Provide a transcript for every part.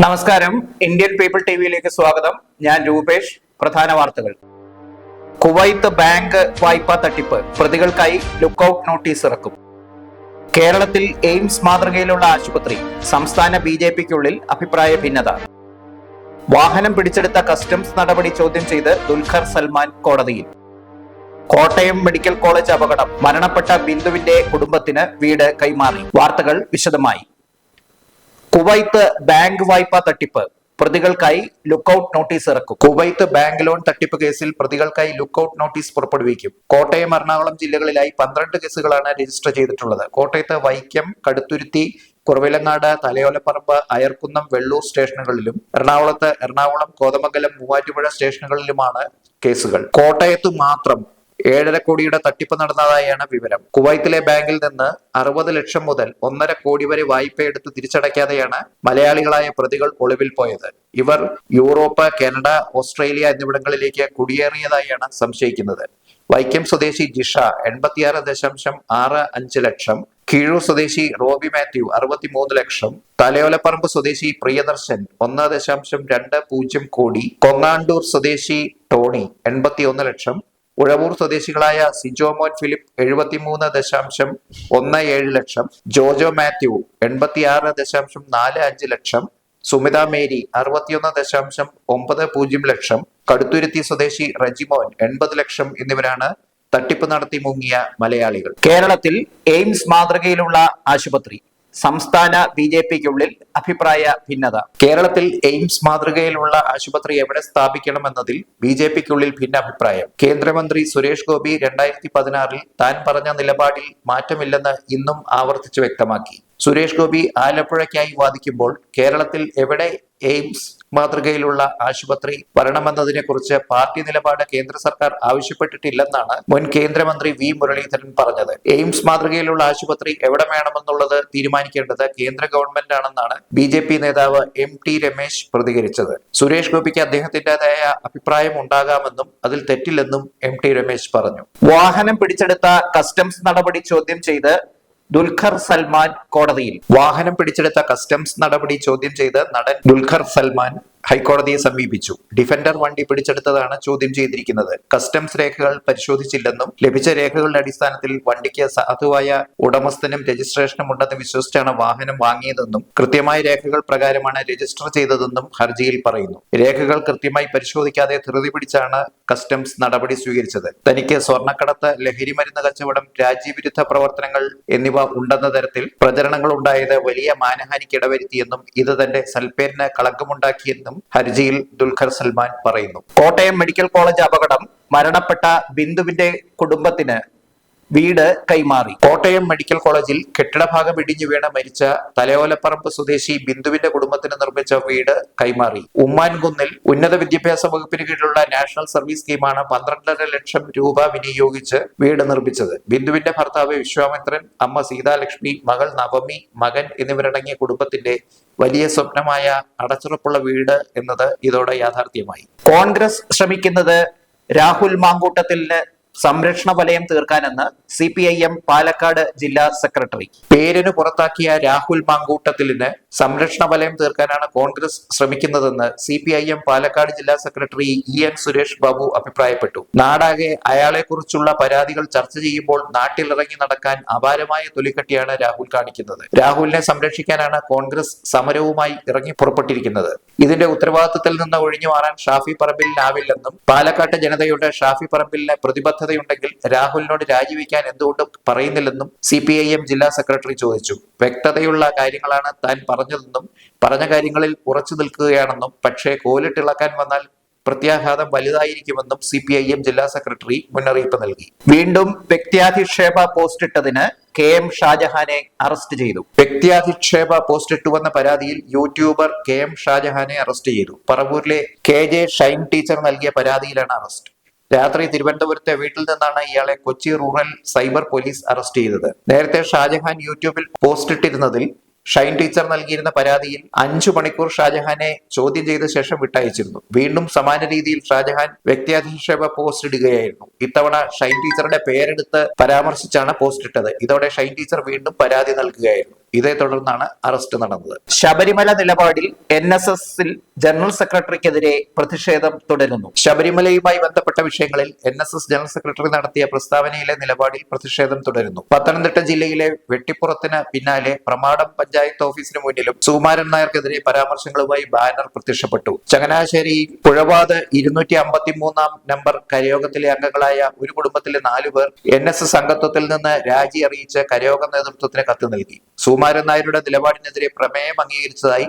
നമസ്കാരം. Indian people T വിയിലേക്ക് സ്വാഗതം. ഞാൻ രൂപേഷ്. പ്രധാന വാർത്തകൾ. കുവൈത്ത് ബാങ്ക് വായ്പാ തട്ടിപ്പ്. പ്രതികൾക്കായി ലുക്കൌട്ട് നോട്ടീസ് ഇറക്കും. കേരളത്തിൽ എയിംസ് മാതൃകയിലുള്ള ആശുപത്രി. സംസ്ഥാന ബി ജെ പിക്കുള്ളിൽ അഭിപ്രായ ഭിന്നത. വാഹനം പിടിച്ചെടുത്ത കസ്റ്റംസ് നടപടി ചോദ്യം ചെയ്ത് ദുൽഖർ സൽമാൻ കോടതിയിൽ. കോട്ടയം മെഡിക്കൽ കോളേജ് അപകടം. മരണപ്പെട്ട ബിന്ദുവിന്റെ കുടുംബത്തിന് വീട് കൈമാറി. വാർത്തകൾ വിശദമായി. കുവൈത്ത് ബാങ്ക് വായ്പാ തട്ടിപ്പ്. പ്രതികൾക്കായി ലുക്കൌട്ട് നോട്ടീസ് ഇറക്കും. കുവൈത്ത് ബാങ്ക് ലോൺ തട്ടിപ്പ് കേസിൽ പ്രതികൾക്കായി ലുക്കൌട്ട് നോട്ടീസ് പുറപ്പെടുവിക്കും. കോട്ടയം എറണാകുളം ജില്ലകളിലായി പന്ത്രണ്ട് കേസുകളാണ് രജിസ്റ്റർ ചെയ്തിട്ടുള്ളത്. കോട്ടയത്ത് വൈക്കം കടുത്തുരുത്തി കുറവിലങ്ങാട് തലയോലപ്പറമ്പ് അയർക്കുന്നം വെള്ളൂർ സ്റ്റേഷനുകളിലും എറണാകുളത്ത് എറണാകുളം കോതമംഗലം മൂവാറ്റുപുഴ സ്റ്റേഷനുകളിലുമാണ് കേസുകൾ. കോട്ടയത്ത് മാത്രം ഏഴര കോടിയുടെ തട്ടിപ്പ് നടന്നതായാണ് വിവരം. കുവൈത്തിലെ ബാങ്കിൽ നിന്ന് അറുപത് ലക്ഷം മുതൽ ഒന്നര കോടി വരെ വായ്പയെടുത്ത് തിരിച്ചടയ്ക്കാതെയാണ് മലയാളികളായ പ്രതികൾ ഒളിവിൽ പോയത്. ഇവർ യൂറോപ്പ് കാനഡ ഓസ്ട്രേലിയ എന്നിവിടങ്ങളിലേക്ക് കുടിയേറിയതായാണ് സംശയിക്കുന്നത്. വൈക്കം സ്വദേശി ജിഷ എൺപത്തിയാറ് ദശാംശം ആറ് അഞ്ച് ലക്ഷം കീഴൂർ സ്വദേശി റോബി മാത്യു അറുപത്തിമൂന്ന് ലക്ഷം തലയോലപ്പറമ്പ് സ്വദേശി പ്രിയദർശൻ ഒന്ന് ദശാംശം രണ്ട് പൂജ്യം കോടി കൊങ്ങാണ്ടൂർ സ്വദേശി ടോണി എൺപത്തിയൊന്ന് ലക്ഷം ഉഴവൂർ സ്വദേശികളായ സിജോമോൻ ഫിലിപ്പ് എഴുപത്തിമൂന്ന് ദശാംശം ഒന്ന് ഏഴ് ലക്ഷം ജോജോ മാത്യു എൺപത്തിയാറ് ദശാംശം നാല് അഞ്ച് ലക്ഷം സുമിത മേരി അറുപത്തിയൊന്ന് ദശാംശം ഒമ്പത് പൂജ്യം ലക്ഷം കടുത്തുരുത്തി സ്വദേശി റജിമോൻ എൺപത് ലക്ഷം എന്നിവരാണ് തട്ടിപ്പ് നടത്തി മുങ്ങിയ മലയാളികൾ. കേരളത്തിൽ എയിംസ് മാതൃകയിലുള്ള ആശുപത്രി സംസ്ഥാന ബി ജെ പിക്കുള്ളിൽ അഭിപ്രായ ഭിന്നത. കേരളത്തിൽ എയിംസ് മാതൃകയിലുള്ള ആശുപത്രി എവിടെ സ്ഥാപിക്കണമെന്നതിൽ ബി ജെ പിക്കുള്ളിൽ ഭിന്നാഭിപ്രായം. കേന്ദ്രമന്ത്രി സുരേഷ് ഗോപി രണ്ടായിരത്തി പതിനാറിൽ താൻ പറഞ്ഞ നിലപാടിൽ മാറ്റമില്ലെന്ന് ഇന്നും ആവർത്തിച്ചു വ്യക്തമാക്കി. സുരേഷ് ഗോപി ആലപ്പുഴയ്ക്കായി വാദിക്കുമ്പോൾ കേരളത്തിൽ എവിടെ എയിംസ് മാതൃകയിലുള്ള ആശുപത്രി വരണമെന്നതിനെ കുറിച്ച് പാർട്ടി നിലപാട് കേന്ദ്ര സർക്കാർ ആവശ്യപ്പെട്ടിട്ടില്ലെന്നാണ് മുൻ കേന്ദ്രമന്ത്രി വി മുരളീധരൻ പറഞ്ഞത്. എയിംസ് മാതൃകയിലുള്ള ആശുപത്രി എവിടെ വേണമെന്നുള്ളത് തീരുമാനിക്കേണ്ടത് കേന്ദ്ര ഗവൺമെന്റ് ആണെന്നാണ് ബി ജെ പി നേതാവ് എം ടി രമേശ് പ്രതികരിച്ചത്. സുരേഷ് ഗോപിക്ക് അദ്ദേഹത്തിന്റേതായ അഭിപ്രായം ഉണ്ടാകാമെന്നും അതിൽ തെറ്റില്ലെന്നും എം ടി രമേശ് പറഞ്ഞു. വാഹനം പിടിച്ചെടുത്ത കസ്റ്റംസ് നടപടി ചോദ്യം ചെയ്ത് ദുൽഖർ സൽമാൻ കോടതിയിൽ. വാഹനം പിടിച്ചെടുത്ത കസ്റ്റംസ് നടപടി ചോദ്യം ചെയ്ത് നടൻ ദുൽഖർ സൽമാൻ ഹൈക്കോടതിയെ സമീപിച്ചു. ഡിഫൻഡർ വണ്ടി പിടിച്ചെടുത്തതാണ് ചോദ്യം ചെയ്തിരിക്കുന്നത്. കസ്റ്റംസ് രേഖകൾ പരിശോധിച്ചില്ലെന്നും ലഭിച്ച രേഖകളുടെ അടിസ്ഥാനത്തിൽ വണ്ടിക്ക് സാധുവായ ഉടമസ്ഥനും രജിസ്ട്രേഷനും ഉണ്ടെന്ന് വിശ്വസിച്ചാണ് വാഹനം വാങ്ങിയതെന്നും കൃത്യമായ രേഖകൾ പ്രകാരമാണ് രജിസ്റ്റർ ചെയ്തതെന്നും ഹർജിയിൽ പറയുന്നു. രേഖകൾ കൃത്യമായി പരിശോധിക്കാതെ ധൃതി പിടിച്ചാണ് കസ്റ്റംസ് നടപടി സ്വീകരിച്ചത്. തനിക്ക് സ്വർണക്കടത്ത് ലഹരി മരുന്ന് കച്ചവടം രാജ്യവിരുദ്ധ പ്രവർത്തനങ്ങൾ എന്നിവ ഉണ്ടെന്ന തരത്തിൽ പ്രചരണങ്ങൾ ഉണ്ടായത് വലിയ മാനഹാനിക്ക് ഇടവരുത്തിയെന്നും ഇത് തന്റെ സൽപ്പേരിന് കളങ്കമുണ്ടാക്കിയെന്നും ഹർജിയിൽ ദുൽഖർ സൽമാൻ പറയുന്നു. കോട്ടയം മെഡിക്കൽ കോളേജ് അപകടം മരണപ്പെട്ട ബിന്ദുവിന്റെ കുടുംബത്തിന് വീട് കൈമാറി. കോട്ടയം മെഡിക്കൽ കോളേജിൽ കെട്ടിടഭാഗം ഇടിഞ്ഞു വീണ് മരിച്ച തലയോലപ്പറമ്പ് സ്വദേശി ബിന്ദുവിന്റെ കുടുംബത്തിന് നിർമ്മിച്ച വീട് കൈമാറി. ഉമ്മാൻകുന്നിൽ ഉന്നത വിദ്യാഭ്യാസ വകുപ്പിന് കീഴിലുള്ള നാഷണൽ സർവീസ് സ്കീമാണ് പന്ത്രണ്ടര ലക്ഷം രൂപ വിനിയോഗിച്ച് വീട് നിർമ്മിച്ചത്. ബിന്ദുവിന്റെ ഭർത്താവ് വിശ്വാമിത്രൻ അമ്മ സീതാലക്ഷ്മി മകൾ നവമി മകൻ എന്നിവരടങ്ങിയ കുടുംബത്തിന്റെ വലിയ സ്വപ്നമായ അടച്ചുറപ്പുള്ള വീട് എന്നത് ഇതോടെ യാഥാർത്ഥ്യമായി. കോൺഗ്രസ് ശ്രമിക്കുന്നത് രാഹുൽ മാങ്കൂട്ടത്തിന് സംരക്ഷണ വലയം തീർക്കാനെന്ന് C P I M Palakkad ജില്ലാ സെക്രട്ടറി. പേരിന് പുറത്താക്കിയ രാഹുൽ മാങ്കൂട്ടത്തിലിന് സംരക്ഷണ വലയം തീർക്കാനാണ് കോൺഗ്രസ് ശ്രമിക്കുന്നതെന്ന് C P I M Palakkad ജില്ലാ secretary E N Suresh Babu അഭിപ്രായപ്പെട്ടു. നാടാകെ അയാളെക്കുറിച്ചുള്ള പരാതികൾ ചർച്ച ചെയ്യുമ്പോൾ നാട്ടിലിറങ്ങി നടക്കാൻ അപാരമായ തൊലിക്കട്ടിയാണ് രാഹുൽ കാണിക്കുന്നത്. രാഹുലിനെ സംരക്ഷിക്കാനാണ് കോൺഗ്രസ് സമരവുമായി ഇറങ്ങി പുറപ്പെട്ടിരിക്കുന്നത്. ഇതിന്റെ ഉത്തരവാദിത്തത്തിൽ നിന്ന് ഒഴിഞ്ഞു മാറാൻ ഷാഫി പറമ്പിലിനാവില്ലെന്നും പാലക്കാട്ട് ജനതയുടെ ഷാഫി പറമ്പിലിന് പ്രതിബദ്ധതയുണ്ടെങ്കിൽ രാഹുലിനോട് രാജിവെക്കാൻ എന്തുകൊണ്ട് പറയുന്നില്ലെന്നും സി പി ഐ എം ജില്ലാ സെക്രട്ടറി ചോദിച്ചു. വ്യക്തതയുള്ള കാര്യങ്ങളാണ് താൻ പറഞ്ഞതെന്നും പറഞ്ഞ കാര്യങ്ങളിൽ ഉറച്ചു നിൽക്കുകയാണെന്നും പക്ഷേ കോലിട്ടിളക്കാൻ വന്നാൽ പ്രത്യാഘാതം വലുതായിരിക്കുമെന്നും സി പി ഐ എം ജില്ലാ സെക്രട്ടറി മുന്നറിയിപ്പ് നൽകി. വീണ്ടും വ്യക്തിയാധിക്ഷേപ പോസ്റ്റ് ഇട്ടതിന് കെ എം ഷാജഹാനെ അറസ്റ്റ് ചെയ്തു. വ്യക്തിയാധിക്ഷേപ പോസ്റ്റ് ഇട്ടുവെന്ന പരാതിയിൽ യൂട്യൂബർ കെ എം ഷാജഹാനെ അറസ്റ്റ് ചെയ്തു. പറവൂരിലെ കെ ജെ ഷൈൻ ടീച്ചർ നൽകിയ പരാതിയിലാണ് അറസ്റ്റ്. രാത്രി തിരുവനന്തപുരത്തെ വീട്ടിൽ നിന്നാണ് ഇയാളെ Kochi rural cyber police arrest ചെയ്തത്. നേരത്തെ ഷാജഹാൻ യൂട്യൂബിൽ പോസ്റ്റ് ഇട്ടിരുന്നതിൽ ഷൈൻ ടീച്ചർ നൽകിയിരുന്ന പരാതിയിൽ അഞ്ചു മണിക്കൂർ ഷാജഹാനെ ചോദ്യം ചെയ്ത ശേഷം വിട്ടയച്ചിരുന്നു. വീണ്ടും സമാന രീതിയിൽ ഷാജഹാൻ വ്യക്തിയാധിക്ഷേപ പോസ്റ്റ് ഇടുകയായിരുന്നു. ഇത്തവണ ഷൈൻ ടീച്ചറുടെ പേരെടുത്ത് പരാമർശിച്ചാണ് പോസ്റ്റ് ഇട്ടത്. ഇതോടെ ഷൈൻ ടീച്ചർ വീണ്ടും പരാതി നൽകുകയായിരുന്നു. ഇതേ തുടർന്നാണ് അറസ്റ്റ് നടന്നത്. ശബരിമല നിലപാടിൽ എൻ എസ് എസിൽ ജനറൽ സെക്രട്ടറിക്കെതിരെ പ്രതിഷേധം തുടരുന്നു. ശബരിമലയുമായി ബന്ധപ്പെട്ട വിഷയങ്ങളിൽ N S S general secretary നടത്തിയ പ്രസ്താവനയിലെ നിലപാടിൽ പ്രതിഷേധം തുടരുന്നു. പത്തനംതിട്ട ജില്ലയിലെ വെട്ടിപ്പുറത്തിന് പിന്നാലെ പ്രമാടം പഞ്ചായത്ത് ഓഫീസിന് മുന്നിലും സുകുമാരൻ നായർക്കെതിരെ പരാമർശങ്ങളുമായി ബാനർ പ്രത്യക്ഷപ്പെട്ടു. ചങ്ങനാശ്ശേരി പുഴവാത് ഇരുന്നൂറ്റി അമ്പത്തി മൂന്നാം നമ്പർ കരയോഗത്തിലെ അംഗങ്ങളായ ഒരു കുടുംബത്തിലെ നാലു പേർ എൻ എസ് എസ് അംഗത്വത്തിൽ നിന്ന് രാജി അറിയിച്ച് കരയോഗ നേതൃത്വത്തിന് കത്ത് നൽകി. സുകുമാരൻ നായരുടെ നിലപാടിനെതിരെ പ്രമേയം അംഗീകരിച്ചതായി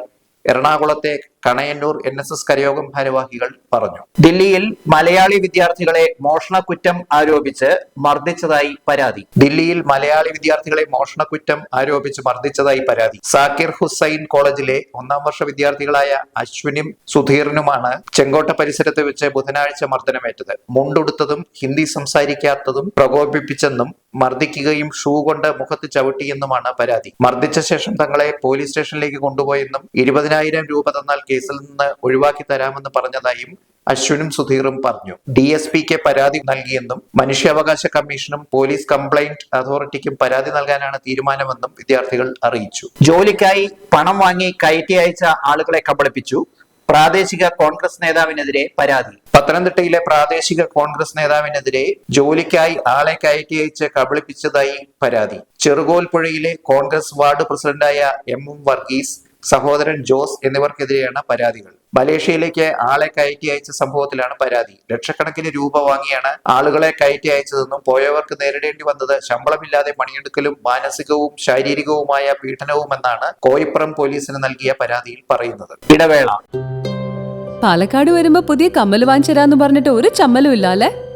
എറണാകുളത്തെ കണയന്നൂർ എൻ എസ് എസ് കരയോഗം ഭാരവാഹികൾ പറഞ്ഞു. ദില്ലിയിൽ മലയാളി വിദ്യാർത്ഥികളെ മോഷണക്കുറ്റം ആരോപിച്ച് മർദ്ദിച്ചതായി പരാതി. ദില്ലിയിൽ മലയാളി വിദ്യാർത്ഥികളെ മോഷണക്കുറ്റം ആരോപിച്ച് മർദ്ദിച്ചതായി പരാതി. സാക്കിർ ഹുസൈൻ കോളേജിലെ ഒന്നാം വർഷ വിദ്യാർത്ഥികളായ അശ്വിനും സുധീറിനുമാണ് ചെങ്കോട്ട പരിസരത്ത് വെച്ച് ബുധനാഴ്ച മർദ്ദനമേറ്റത്. മുണ്ടുടുത്തതും ഹിന്ദി സംസാരിക്കാത്തതും പ്രകോപിപ്പിച്ചെന്നും മർദ്ദിക്കുകയും ഷൂ കൊണ്ട് മുഖത്ത് ചവിട്ടിയെന്നുമാണ് പരാതി. മർദ്ദിച്ച ശേഷം തങ്ങളെ പോലീസ് സ്റ്റേഷനിലേക്ക് കൊണ്ടുപോയെന്നും ഇരുപതിനായിരം രൂപ തന്നാൽ കേസിൽ നിന്ന് ഒഴിവാക്കി തരാമെന്ന് പറഞ്ഞതായും അശ്വിനും സുധീറും പറഞ്ഞു. ഡി എസ് പിക്ക് പരാതി നൽകിയെന്നും മനുഷ്യാവകാശ കമ്മീഷനും പോലീസ് കംപ്ലൈന്റ് അതോറിറ്റിക്കും പരാതി നൽകാനാണ് തീരുമാനമെന്നും വിദ്യാർത്ഥികൾ അറിയിച്ചു. ജോലിക്കായി പണം വാങ്ങി കയറ്റി അയച്ച ആളുകളെ കബളിപ്പിച്ചു. പ്രാദേശിക കോൺഗ്രസ് നേതാവിനെതിരെ പരാതി. പത്തനംതിട്ടയിലെ പ്രാദേശിക കോൺഗ്രസ് നേതാവിനെതിരെ ജോലിക്കായി ആളെ കയറ്റി അയച്ച് കബളിപ്പിച്ചതായി പരാതി. ചെറുകോൽപ്പുഴയിലെ കോൺഗ്രസ് വാർഡ് പ്രസിഡന്റായ എം എം വർഗീസ് സഹോദരൻ ജോസ് എന്നിവർക്കെതിരെയാണ് പരാതികൾ. മലേഷ്യയിലേക്ക് ആളെ കയറ്റി അയച്ച സംഭവത്തിലാണ് പരാതി. ലക്ഷക്കണക്കിന് രൂപ വാങ്ങിയാണ് ആളുകളെ കയറ്റി അയച്ചതെന്നും പോയവർക്ക് നേരിടേണ്ടി വന്നത് ശമ്പളമില്ലാതെ പണിയെടുക്കലും മാനസികവും ശാരീരികവുമായ പീഡനവുമെന്നാണ് കോയിപ്പുറം പോലീസിന് നൽകിയ പരാതിയിൽ പറയുന്നത്. ഇടവേള. പാലക്കാട് വരുമ്പോ പുതിയ കമ്മൽ വാങ്ങിച്ചരാന്ന് പറഞ്ഞിട്ട് ഒരു ചമ്മലും ഇല്ല അല്ലെ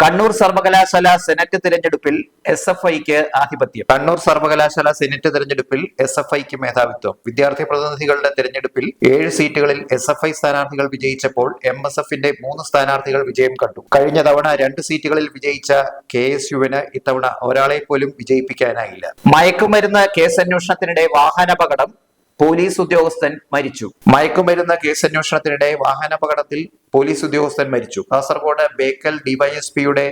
കണ്ണൂർ സർവകലാശാല സെനറ്റ് തിരഞ്ഞെടുപ്പിൽ എസ് എഫ് ഐക്ക് ആധിപത്യം. കണ്ണൂർ സർവകലാശാല സെനറ്റ് തിരഞ്ഞെടുപ്പിൽ എസ് എഫ് ഐക്ക് മേധാവിത്വം. വിദ്യാർത്ഥി പ്രതിനിധികളുടെ തിരഞ്ഞെടുപ്പിൽ ഏഴ് സീറ്റുകളിൽ എസ് എഫ് ഐ സ്ഥാനാർത്ഥികൾ വിജയിച്ചപ്പോൾ എം എസ് എഫിന്റെ മൂന്ന് സ്ഥാനാർത്ഥികൾ വിജയം കണ്ടു. കഴിഞ്ഞ തവണ രണ്ട് സീറ്റുകളിൽ വിജയിച്ച കെ എസ് യുവിന് ഇത്തവണ ഒരാളെ പോലും വിജയിപ്പിക്കാനായില്ല. മയക്കുമരുന്ന് കേസ് അന്വേഷണത്തിനിടെ വാഹനാപകടം പോലീസ് ഉദ്യോഗസ്ഥൻ മരിച്ചു. മയക്കുമരുന്ന് കേസ് അന്വേഷണത്തിനിടെ വാഹനാപകടത്തിൽ പോലീസ് ഉദ്യോഗസ്ഥൻ മരിച്ചു. കാസർഗോഡ് ബേക്കൽ ഡിവൈഎസ്പിയുടെ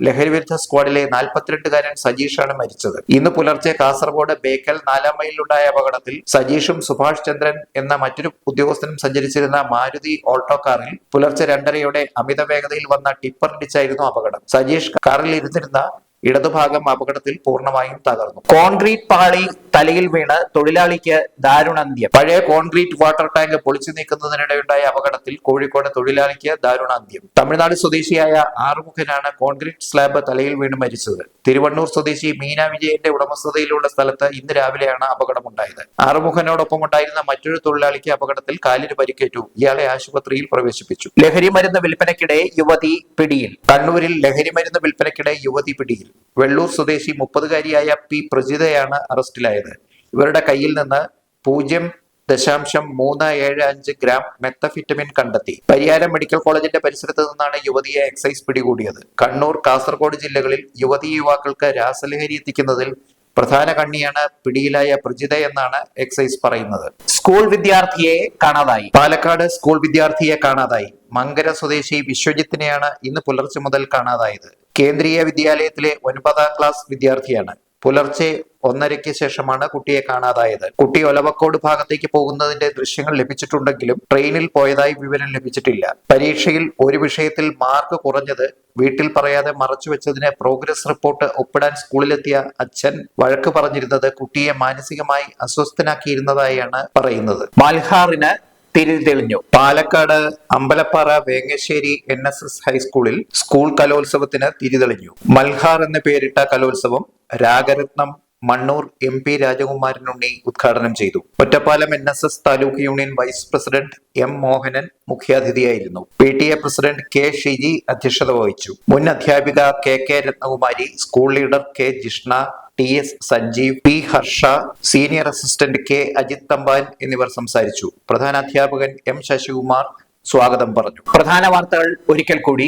ലഹരിവിരുദ്ധ സ്ക്വാഡിലെ നാൽപ്പത്തിരണ്ടുകാരൻ സജീഷാണ് മരിച്ചത്. ഇന്ന് പുലർച്ചെ കാസർഗോഡ് ബേക്കൽ നാലാം മൈലിലുണ്ടായ അപകടത്തിൽ സജീഷും സുഭാഷ് ചന്ദ്രൻ എന്ന മറ്റൊരു ഉദ്യോഗസ്ഥനും സഞ്ചരിച്ചിരുന്ന മാരുതി ഓൾട്ടോ കാറിൽ പുലർച്ചെ രണ്ടരയോടെ അമിത വേഗതയിൽ വന്ന ടിപ്പർ ഇടിച്ചായിരുന്നു അപകടം. സജീഷ് കാറിൽ ഇരുന്നിരുന്ന ഇടതുഭാഗം അപകടത്തിൽ പൂർണമായും തകർന്നു. കോൺക്രീറ്റ് പാളി തലയിൽ വീണ് തൊഴിലാളിക്ക് ദാരുണാന്ത്യം. പഴയ കോൺക്രീറ്റ് വാട്ടർ ടാങ്ക് പൊളിച്ചു നീക്കുന്നതിനിടെയുണ്ടായ അപകടത്തിൽ കോഴിക്കോട് തൊഴിലാളിക്ക് ദാരുണാന്ത്യം. തമിഴ്നാട് സ്വദേശിയായ ആറുമുഖനാണ് കോൺക്രീറ്റ് സ്ലാബ് തലയിൽ വീണ് മരിച്ചത്. തിരുവണ്ണൂർ സ്വദേശി മീന വിജയന്റെ ഉടമസ്ഥതയിലുള്ള സ്ഥലത്ത് ഇന്ന് രാവിലെയാണ് അപകടമുണ്ടായത്. ആറുമുഖനോടൊപ്പം ഉണ്ടായിരുന്ന മറ്റൊരു തൊഴിലാളിക്ക് അപകടത്തിൽ കാലിന് പരിക്കേറ്റു. ഇയാളെ ആശുപത്രിയിൽ പ്രവേശിപ്പിച്ചു. ലഹരി മരുന്ന് വിൽപ്പനയ്ക്കിടെ യുവതി പിടിയിൽ. കണ്ണൂരിൽ ലഹരി മരുന്ന് വിൽപ്പനയ്ക്കിടെ യുവതി പിടിയിൽ. വെള്ളൂർ സ്വദേശി മുപ്പതുകാരിയായ പി പ്രജിതയാണ് അറസ്റ്റിലായത്. ഇവരുടെ കയ്യിൽ നിന്ന് പൂജ്യം ദശാംശം മൂന്ന് ഏഴ് അഞ്ച് ഗ്രാം മെത്തഫിറ്റമിൻ കണ്ടെത്തി. പരിയാരം മെഡിക്കൽ കോളേജിന്റെ പരിസരത്ത് നിന്നാണ് യുവതിയെ എക്സൈസ് പിടികൂടിയത്. കണ്ണൂർ കാസർഗോഡ് ജില്ലകളിൽ യുവതി യുവാക്കൾക്ക് രാസലഹരി എത്തിക്കുന്നതിൽ പ്രധാന കണ്ണിയാണ് പിടിയിലായ പ്രജിത എന്നാണ് എക്സൈസ് പറയുന്നത്. സ്കൂൾ വിദ്യാർത്ഥിയെ കാണാതായി. പാലക്കാട് സ്കൂൾ വിദ്യാർത്ഥിയെ കാണാതായി. മങ്കര സ്വദേശി വിശ്വജിത്തിനെയാണ് ഇന്ന് പുലർച്ചെ മുതൽ കാണാതായത്. കേന്ദ്രീയ വിദ്യാലയത്തിലെ ഒൻപതാം ക്ലാസ് വിദ്യാർത്ഥിയാണ്. പുലർച്ചെ ഒന്നരയ്ക്ക് ശേഷമാണ് കുട്ടിയെ കാണാതായത്. കുട്ടി ഒലവക്കോട് ഭാഗത്തേക്ക് പോകുന്നതിന്റെ ദൃശ്യങ്ങൾ ലഭിച്ചിട്ടുണ്ടെങ്കിലും ട്രെയിനിൽ പോയതായി വിവരം ലഭിച്ചിട്ടില്ല. പരീക്ഷയിൽ ഒരു വിഷയത്തിൽ മാർക്ക് കുറഞ്ഞത് വീട്ടിൽ പറയാതെ മറച്ചുവെച്ചതിന് പ്രോഗ്രസ് റിപ്പോർട്ട് ഒപ്പിടാൻ സ്കൂളിലെത്തിയ അച്ഛൻ വഴക്ക് പറഞ്ഞിരുന്നത് കുട്ടിയെ മാനസികമായി അസ്വസ്ഥനാക്കിയിരുന്നതായാണ് പറയുന്നത്. മൽഹാറിന് തിരി തെളിഞ്ഞു Palakkad Ambalappara Vengassery N S S ഹൈസ്കൂളിൽ സ്കൂൾ കലോത്സവത്തിന് തിരിതെളിഞ്ഞു. മൽഹാർ എന്ന് പേരിട്ട കലോത്സവം രാഗരത്നം മണ്ണൂർ എം പി രാജകുമാരനുണ്ണി ഉദ്ഘാടനം ചെയ്തു. Ottapalam N S S taluk union vice president M Mohanan മുഖ്യാതിഥിയായിരുന്നു. P T A president K Shiji അധ്യക്ഷത വഹിച്ചു. മുൻ അധ്യാപിക K K Ratnakumari school leader K Jishna T S Sanjeev P Harsha senior assistant K Ajith Thampan എന്നിവർ സംസാരിച്ചു. പ്രധാന അധ്യാപകൻ M Sasikumar സ്വാഗതം പറഞ്ഞു. പ്രധാന വാർത്തകൾ ഒരിക്കൽ കൂടി.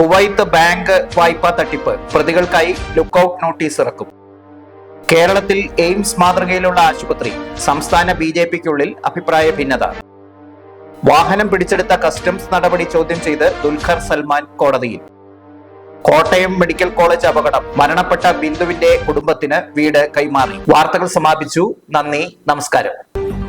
കുവൈത്ത് ബാങ്ക് വായ്പാ തട്ടിപ്പ്. പ്രതികൾക്കായി ലുക്കൌട്ട് നോട്ടീസ് ഇറക്കും. കേരളത്തിൽ എയിംസ് മാതൃകയിലുള്ള ആശുപത്രി. സംസ്ഥാന ബി ജെ പിക്കുള്ളിൽ അഭിപ്രായ ഭിന്നത. വാഹനം പിടിച്ചെടുത്ത കസ്റ്റംസ് നടപടി ചോദ്യം ചെയ്ത് ദുൽഖർ സൽമാൻ കോടതിയിൽ. കോട്ടയം മെഡിക്കൽ കോളേജ് അപകടം മരണപ്പെട്ട ബിന്ദുവിന്റെ കുടുംബത്തിന് വീട് കൈമാറി. വാർത്തകൾ സമാപിച്ചു. നന്ദി. നമസ്കാരം.